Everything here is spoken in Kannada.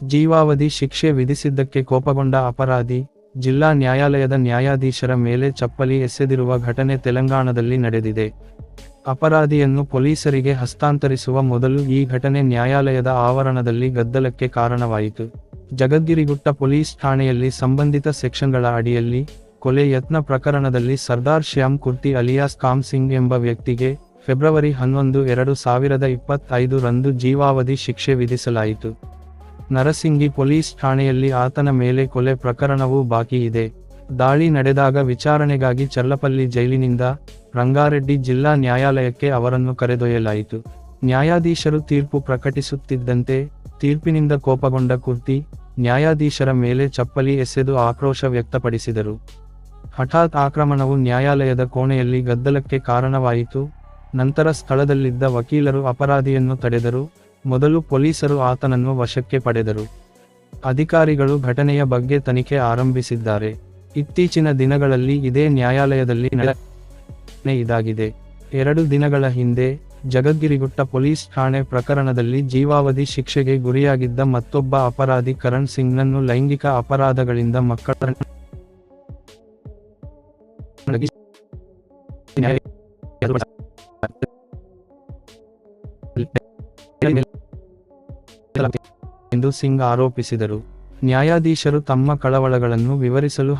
ಜೀವಾವಧಿ ಶಿಕ್ಷೆ ವಿಧಿಸಿದ್ದಕ್ಕೆ ಕೋಪಗೊಂಡ ಅಪರಾಧಿ, ಜಿಲ್ಲಾ ನ್ಯಾಯಾಲಯದ ನ್ಯಾಯಾಧೀಶರ ಮೇಲೆ ಚಪ್ಪಲಿ ಎಸೆದಿರುವ ಘಟನೆ ತೆಲಂಗಾಣದಲ್ಲಿ ನಡೆದಿದೆ. ಅಪರಾಧಿಯನ್ನು ಪೊಲೀಸರಿಗೆ ಹಸ್ತಾಂತರಿಸುವ ಮೊದಲು ಈ ಘಟನೆ ನ್ಯಾಯಾಲಯದ ಆವರಣದಲ್ಲಿ ಗದ್ದಲಕ್ಕೆ ಕಾರಣವಾಯಿತು. ಜಗದ್ಗಿರಿಗುಟ್ಟ ಪೊಲೀಸ್ ಠಾಣೆಯಲ್ಲಿ ಸಂಬಂಧಿತ ಸೆಕ್ಷನ್ಗಳ ಅಡಿಯಲ್ಲಿ ಕೊಲೆ ಯತ್ನ ಪ್ರಕರಣದಲ್ಲಿ ಸರ್ದಾರ್ ಶ್ಯಾಮ್ ಕುರ್ತಿ ಅಲಿಯಾಸ್ ಕಾಮ್ ಸಿಂಗ್ ಎಂಬ ವ್ಯಕ್ತಿಗೆ ಫೆಬ್ರವರಿ ಹನ್ನೊಂದು, ಎರಡು ಸಾವಿರದ ಇಪ್ಪತ್ತೈದು ರಂದು ಜೀವಾವಧಿ ಶಿಕ್ಷೆ ವಿಧಿಸಲಾಯಿತು. ನರಸಿಂಗಿ ಪೊಲೀಸ್ ಠಾಣೆಯಲ್ಲಿ ಆತನ ಮೇಲೆ ಕೊಲೆ ಪ್ರಕರಣವೂ ಬಾಕಿ ಇದೆ. ದಾಳಿ ನಡೆದಾಗ ವಿಚಾರಣೆಗಾಗಿ ಚಲ್ಲಪಲ್ಲಿ ಜೈಲಿನಿಂದ ರಂಗಾರೆಡ್ಡಿ ಜಿಲ್ಲಾ ನ್ಯಾಯಾಲಯಕ್ಕೆ ಅವರನ್ನು ಕರೆದೊಯ್ಯಲಾಯಿತು. ನ್ಯಾಯಾಧೀಶರು ತೀರ್ಪು ಪ್ರಕಟಿಸುತ್ತಿದ್ದಂತೆ ತೀರ್ಪಿನಿಂದ ಕೋಪಗೊಂಡ ಕುರ್ತಿ ನ್ಯಾಯಾಧೀಶರ ಮೇಲೆ ಚಪ್ಪಲಿ ಎಸೆದು ಆಕ್ರೋಶ ವ್ಯಕ್ತಪಡಿಸಿದರು. ಹಠಾತ್ ಆಕ್ರಮಣವು ನ್ಯಾಯಾಲಯದ ಕೋಣೆಯಲ್ಲಿ ಗದ್ದಲಕ್ಕೆ ಕಾರಣವಾಯಿತು. ನಂತರ ಸ್ಥಳದಲ್ಲಿದ್ದ ವಕೀಲರು ಅಪರಾಧಿಯನ್ನು ತಡೆದರು. ಮೊದಲು ಪೊಲೀಸರು ಆತನನ್ನು ವಶಕ್ಕೆ ಪಡೆದರು. ಅಧಿಕಾರಿಗಳು ಘಟನೆಯ ಬಗ್ಗೆ ತನಿಖೆ ಆರಂಭಿಸಿದ್ದಾರೆ. ಇತ್ತೀಚಿನ ದಿನಗಳಲ್ಲಿ ಇದೇ ನ್ಯಾಯಾಲಯದಲ್ಲಿ ನಡೆದ ಇದಾಗಿದೆ. ಎರಡು ದಿನಗಳ ಹಿಂದೆ, ಜಗದ್ಗಿರಿಗುಟ್ಟ ಪೊಲೀಸ್ ಠಾಣೆ ಪ್ರಕರಣದಲ್ಲಿ ಜೀವಾವಧಿ ಶಿಕ್ಷೆಗೆ ಗುರಿಯಾಗಿದ್ದ ಮತ್ತೊಬ್ಬ ಅಪರಾಧಿ ಕರಣ್ ಸಿಂಗ್ನನ್ನು ಲೈಂಗಿಕ ಅಪರಾಧಗಳಿಂದ ಮಕ್ಕಳ ಎಂದು ಸಿಂಗ್ ಆರೋಪಿಸಿದರು. ನ್ಯಾಯಾಧೀಶರು ತಮ್ಮ ಕಳವಳಗಳನ್ನು ವಿವರಿಸಲು